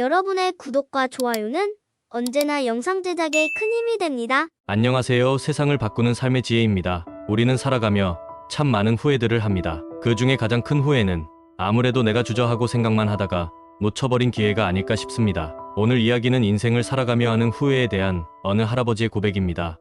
여러분의 구독과 좋아요는 언제나 영상 제작에 큰 힘이 됩니다. 안녕하세요. 세상을 바꾸는 삶의 지혜입니다. 우리는 살아가며 참 많은 후회들을 합니다. 그 중에 가장 큰 후회는 아무래도 내가 주저하고 생각만 하다가 놓쳐버린 기회가 아닐까 싶습니다. 오늘 이야기는 인생을 살아가며 하는 후회에 대한 어느 할아버지의 고백입니다.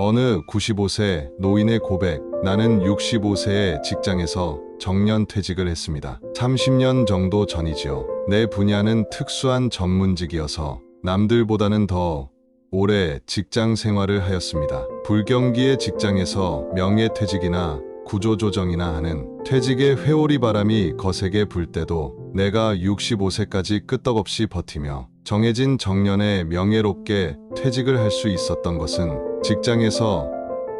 어느 95세 노인의 고백. 나는 65세의 직장에서 정년 퇴직을 했습니다. 30년 정도 전이지요. 내 분야는 특수한 전문직이어서 남들보다는 더 오래 직장 생활을 하였습니다. 불경기의 직장에서 명예퇴직이나 구조조정이나 하는 퇴직의 회오리 바람이 거세게 불 때도 내가 65세까지 끄떡없이 버티며 정해진 정년에 명예롭게 퇴직을 할 수 있었던 것은 직장에서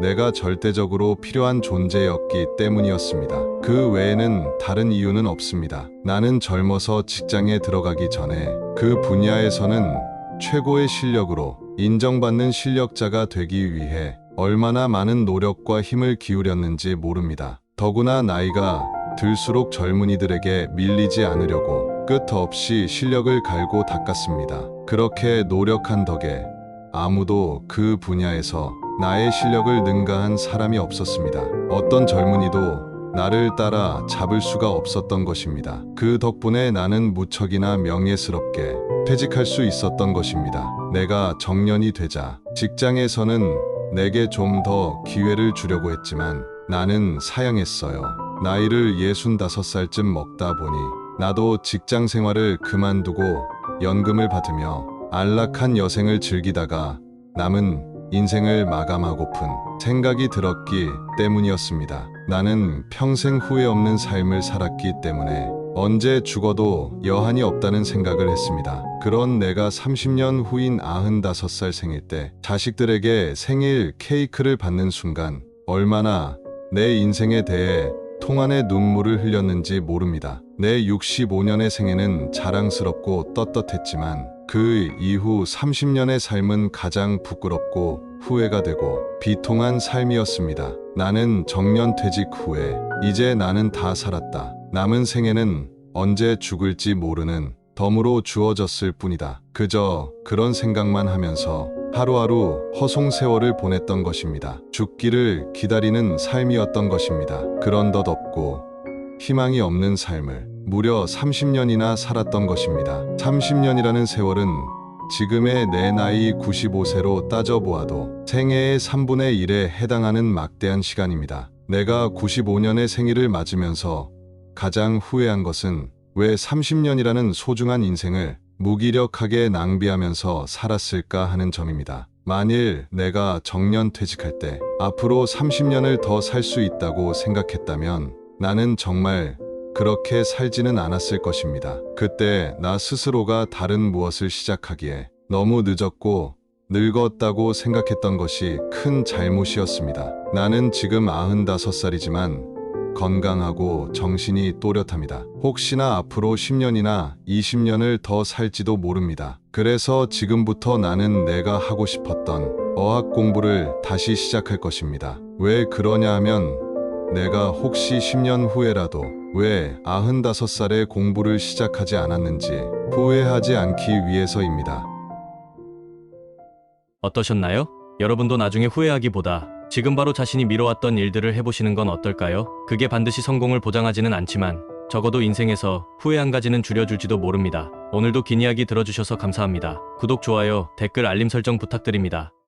내가 절대적으로 필요한 존재였기 때문이었습니다. 그 외에는 다른 이유는 없습니다. 나는 젊어서 직장에 들어가기 전에 그 분야에서는 최고의 실력으로 인정받는 실력자가 되기 위해 얼마나 많은 노력과 힘을 기울였는지 모릅니다. 더구나 나이가 들수록 젊은이들에게 밀리지 않으려고 끝없이 실력을 갈고 닦았습니다. 그렇게 노력한 덕에 아무도 그 분야에서 나의 실력을 능가한 사람이 없었습니다. 어떤 젊은이도 나를 따라 잡을 수가 없었던 것입니다. 그 덕분에 나는 무척이나 명예스럽게 퇴직할 수 있었던 것입니다. 내가 정년이 되자 직장에서는 내게 좀 더 기회를 주려고 했지만 나는 사양했어요. 나이를 65살쯤 먹다 보니 나도 직장 생활을 그만두고 연금을 받으며 안락한 여생을 즐기다가 남은 인생을 마감하고픈 생각이 들었기 때문이었습니다. 나는 평생 후회 없는 삶을 살았기 때문에 언제 죽어도 여한이 없다는 생각을 했습니다. 그런 내가 30년 후인 95살 생일 때 자식들에게 생일 케이크를 받는 순간 얼마나 내 인생에 대해 통안의 눈물을 흘렸는지 모릅니다. 내 65년의 생애는 자랑스럽고 떳떳했지만 그 이후 30년의 삶은 가장 부끄럽고 후회가 되고 비통한 삶이었습니다. 나는 정년 퇴직 후에 이제 나는 다 살았다. 남은 생애는 언제 죽을지 모르는 덤으로 주어졌을 뿐이다. 그저 그런 생각만 하면서 하루하루 허송 세월을 보냈던 것입니다. 죽기를 기다리는 삶이었던 것입니다. 그런 덧 없고 희망이 없는 삶을 무려 30년이나 살았던 것입니다. 30년이라는 세월은 지금의 내 나이 95세로 따져보아도 생애의 3분의 1에 해당하는 막대한 시간입니다. 내가 95년의 생일을 맞으면서 가장 후회한 것은 왜 30년이라는 소중한 인생을 무기력하게 낭비하면서 살았을까 하는 점입니다. 만일 내가 정년 퇴직할 때 앞으로 30년을 더 살 수 있다고 생각했다면 나는 정말 그렇게 살지는 않았을 것입니다. 그때 나 스스로가 다른 무엇을 시작하기에 너무 늦었고 늙었다고 생각했던 것이 큰 잘못이었습니다. 나는 지금 95살이지만 건강하고 정신이 또렷합니다. 혹시나 앞으로 10년이나 20년을 더 살지도 모릅니다. 그래서 지금부터 나는 내가 하고 싶었던 어학 공부를 다시 시작할 것입니다. 왜 그러냐 하면 내가 혹시 10년 후에라도 왜 95살에 공부를 시작하지 않았는지 후회하지 않기 위해서입니다. 어떠셨나요? 여러분도 나중에 후회하기보다 지금 바로 자신이 미뤄왔던 일들을 해보시는 건 어떨까요? 그게 반드시 성공을 보장하지는 않지만 적어도 인생에서 후회 한 가지는 줄여줄지도 모릅니다. 오늘도 긴 이야기 들어주셔서 감사합니다. 구독, 좋아요, 댓글, 알림 설정 부탁드립니다.